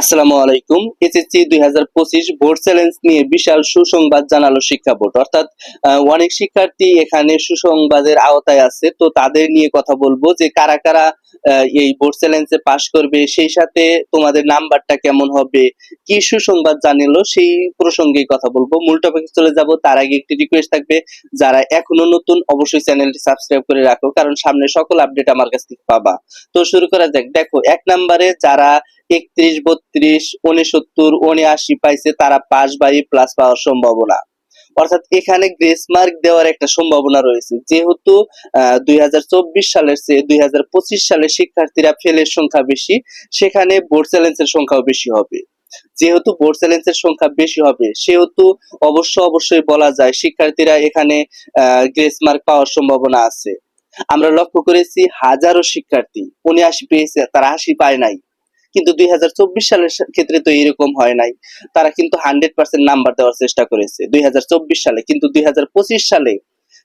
আসসালামু আলাইকুম। এসএসসি দুই হাজার পঁচিশ বোর্ড চ্যালেঞ্জ নিয়ে বিশাল সুসংবাদ জানালো শিক্ষা বোর্ড। অর্থাৎ অনেক শিক্ষার্থী এখানে সুসংবাদের আওতায় আছে। তো তাদের নিয়ে কথা বলব যে কারা কারা এই বোর্ড চ্যালেঞ্জে পাশ করবে, সেই সাথে তোমাদের নাম্বারটা কেমন হবে, কি সুসংবাদ জানিলো, সেই প্রসঙ্গে কথা বলব। মূল টপিকে চলে যাব। তার আগে একটি রিকোয়েস্ট থাকবে, যারা এখনও নতুন, অবশ্যই চ্যানেলটি সাবস্ক্রাইব করে রাখো, কারণ সামনে সকল আপডেট আমার কাছ থেকে পাবা। তো শুরু করা যাক। দেখো, এক নম্বরে যারা একত্রিশ, বত্রিশ, উনসত্তর, উনআশি পাইছে তারা পাস বা প্লাস পাওয়ার সম্ভাবনা। অর্থাৎ এখানে গ্রেস মার্ক দেওয়ার একটা সম্ভাবনা রয়েছে। যেহেতু সালের চেয়ে দুই সালের শিক্ষার্থীরা ফেলের সংখ্যা বেশি, সেখানে বোর্ড সংখ্যাও বেশি হবে। যেহেতু বোর্ড চ্যালেঞ্জের সংখ্যা বেশি হবে, সেহেতু অবশ্য অবশ্যই বলা যায় শিক্ষার্থীরা এখানে, আহ গ্রেস মার্ক পাওয়ার সম্ভাবনা আছে। আমরা লক্ষ্য করেছি হাজারো শিক্ষার্থী, উনআশি পেয়েছে, তারা আশি পায় নাই। কিন্তু দুই হাজার চব্বিশ সালের ক্ষেত্রে তো এরকম হয় নাই। তারা কিন্তু হান্ড্রেড পার্সেন্ট নাম্বার দেওয়ার চেষ্টা করেছে। দুই হাজার চব্বিশ সালে, কিন্তু দুই হাজার পঁচিশ সালে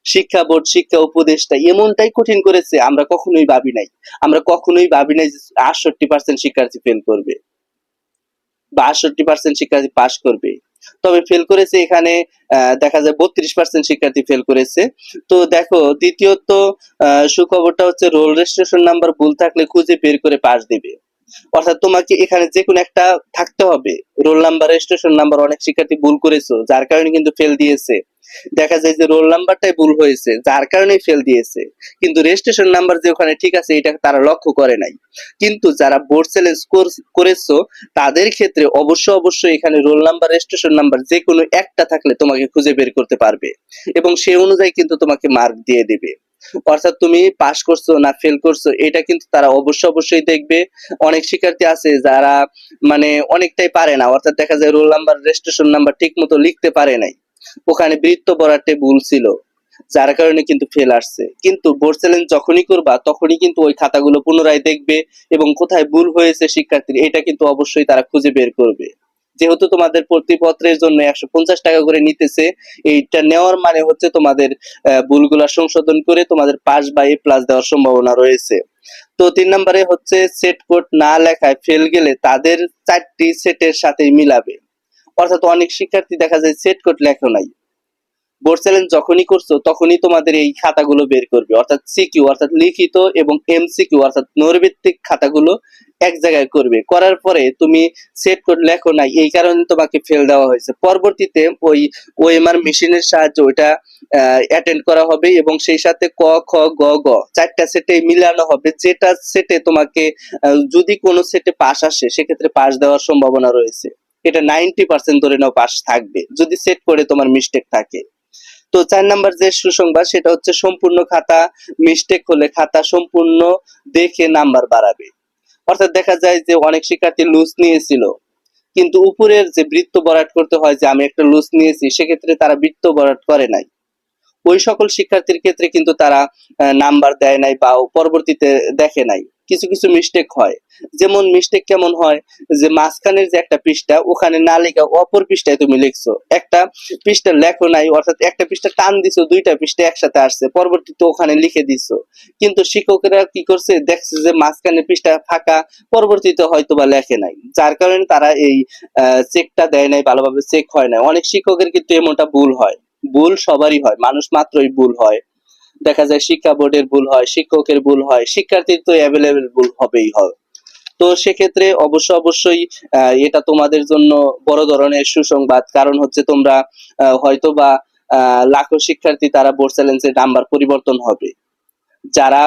শিক্ষা বোর্ড, শিক্ষা উপদেষ্টা এমনটাই কঠিন করেছে, আমরা কখনোই ভাবি নাই। আমরা কখনোই ভাবি নাই যে আটষট্টি পার্সেন্ট শিক্ষার্থী ফেল করবে বা আটষট্টি পার্সেন্ট শিক্ষার্থী পাশ করবে। তবে ফেল করেছে এখানে দেখা যায় বত্রিশ পার্সেন্ট শিক্ষার্থী ফেল করেছে। তো দেখো, দ্বিতীয়ত সুখবরটা হচ্ছে রোল রেজিস্ট্রেশন নাম্বার ভুল থাকলে খুঁজে বের করে পাশ দিবে। অর্থাৎ তোমাকে এখানে যে কোনো একটা থাকতে হবে। রোল নাম্বার, রেজিস্ট্রেশন নাম্বার অনেক শিক্ষার্থী ভুল করেছ, যার কারণে কিন্তু ফেল দিয়েছে। দেখা যায় যে রোল নাম্বারটাই ভুল হয়েছে, যার কারণে ফেল দিয়েছে। কিন্তু রেজিস্ট্রেশন নাম্বার যে ওখানে ঠিক আছে, এটা তারা লক্ষ্য করে নাই। কিন্তু যারা বোর্ড চ্যালেঞ্জ করেছ, তাদের ক্ষেত্রে অবশ্য অবশ্যই এখানে রোল নাম্বার, রেজিস্ট্রেশন নাম্বার যে কোনো একটা থাকলে তোমাকে খুঁজে বের করতে পারবে। এবং সেই অনুযায়ী কিন্তু তোমাকে মার্ক দিয়ে দিবে। অর্থাৎ তুমি পাস করছ না ফেল করছ, এটা কিন্তু তারা অবশ্য অবশ্যই দেখবে। অনেক শিক্ষার্থী আছে যারা মানে অনেকটাই পারে না, অর্থাৎ দেখা যায় রোল নাম্বার রেজিস্ট্রেশন নাম্বার ঠিক মতো লিখতে পারে নাই। ওখানে বৃত্ত বরাটে ভুল ছিল, যার কারণে কিন্তু ফেল আসছে। কিন্তু বোর্ড চ্যালেঞ্জ যখনই করবা, তখনই কিন্তু ওই খাতাগুলো পুনরায় দেখবে এবং কোথায় ভুল হয়েছে শিক্ষার্থীর, এটা কিন্তু অবশ্যই তারা খুঁজে বের করবে। যেহেতু তোমাদের প্রতিপত্রের জন্য একশো পঞ্চাশ টাকা করে নিতেছে, এইটা নেওয়ার মানে হচ্ছে তোমাদের ভুলগুলা সংশোধন করে তোমাদের পাস বাই প্লাস দেওয়ার সম্ভাবনা রয়েছে। তো তিন নম্বরে হচ্ছে সেট কোড না লেখায় ফেল গেলে তাদের চারটি সেটের সাথে মিলাবে। অর্থাৎ অনেক শিক্ষার্থী দেখা যায় সেট কোড লেখো নাই। বোর্ড চ্যালেঞ্জ যখনই করছ, তখনই তোমাদের এই খাতাগুলো বের করবে। অর্থাৎ সিকিউ অর্থাৎ লিখিত এবং এমসিকিউ অর্থাৎ নৈর্ভিত্তিক খাতাগুলো এক জায়গায় করবে। করার পরে তুমি সেট কোড লেখো নাই, এই কারণে তোমাকে ফেল দেওয়া হয়েছে। পরবর্তীতে ওই ওএমআর মেশিনের সাহায্যে ওইটা অ্যাটেন্ড করা হবে এবং সেই সাথে ক, খ, গ গ চারটা সেটে মিলানো হবে। যেটা সেটে তোমাকে যদি কোনো সেটে পাস আসে, সেক্ষেত্রে পাস দেওয়ার সম্ভাবনা রয়েছে। এটা নাইনটি পার্সেন্ট ধরে নাও পাস থাকবে। যদি সেট করে তোমার মিস্টেক থাকে। তো চার নাম্বার যে সুসংবাদ, সেটা হচ্ছে সম্পূর্ণ খাতা মিস্টেক হলে খাতা সম্পূর্ণ দেখে নাম্বার বাড়াবে। অর্থাৎ দেখা যায় যে অনেক শিক্ষার্থী লুজ নিয়েছিল, কিন্তু উপরের যে বৃত্ত বরাট করতে হয় যে আমি একটা লুজ নিয়েছি, সেক্ষেত্রে তারা বৃত্ত বরাট করে নাই। ওই সকল শিক্ষার্থীর ক্ষেত্রে কিন্তু তারা নাম্বার দেয় নাই বা পরবর্তীতে দেখে নাই। কিছু কিছু মিস্টেক হয়। যেমন মিস্টেক কেমন হয়? যে মাঝখানের যে একটা পৃষ্ঠা, ওখানে না লেখা অপর পৃষ্ঠায় তুমি লিখছো। একটা পৃষ্ঠা লেখো নাই, অর্থাৎ একটা পৃষ্ঠা টান দিছো, দুইটা পৃষ্ঠা একসাথে আসছে, পরবর্তীতে ওখানে লিখে দিছো। কিন্তু শিক্ষকেরা কি করছে? দেখছে যে মাঝখানে পৃষ্ঠা ফাঁকা, পরবর্তীতে হয়তো বা লেখে নাই। যার কারণে তারা এই চেকটা দেয় নাই, ভালোভাবে চেক হয় না অনেক শিক্ষকের কিন্তু এমনটা ভুল হয়। ভুল সবারই হয়, মানুষ মাত্রই ভুল হয়। দেখা যায় শিক্ষা বোর্ডের ভুল হয়, শিক্ষকের ভুল হয়, শিক্ষার্থীর তো অ্যাভেলেবেল ভুল হবেই হয়। তো সেক্ষেত্রে অবশ্য অবশ্যই এটা তোমাদের জন্য বড় ধরনের সুসংবাদ। কারণ হচ্ছে তোমরা হয়তো বা লাখো শিক্ষার্থী তারা বোর্ড চ্যালেঞ্জের নাম্বার পরিবর্তন হবে। যারা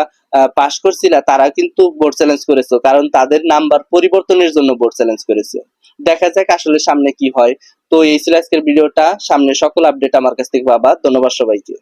পাশ করছিল, তারা কিন্তু বোর্ড চ্যালেঞ্জ করেছে, কারণ তাদের নাম্বার পরিবর্তনের জন্য বোর্ড চ্যালেঞ্জ করেছে। দেখা যাক আসলে সামনে কি হয়। তো এই ছিল আজকের ভিডিওটা। সামনে সকল আপডেট আমার কাছ থেকে পাবা। ধন্যবাদ সবাইকে।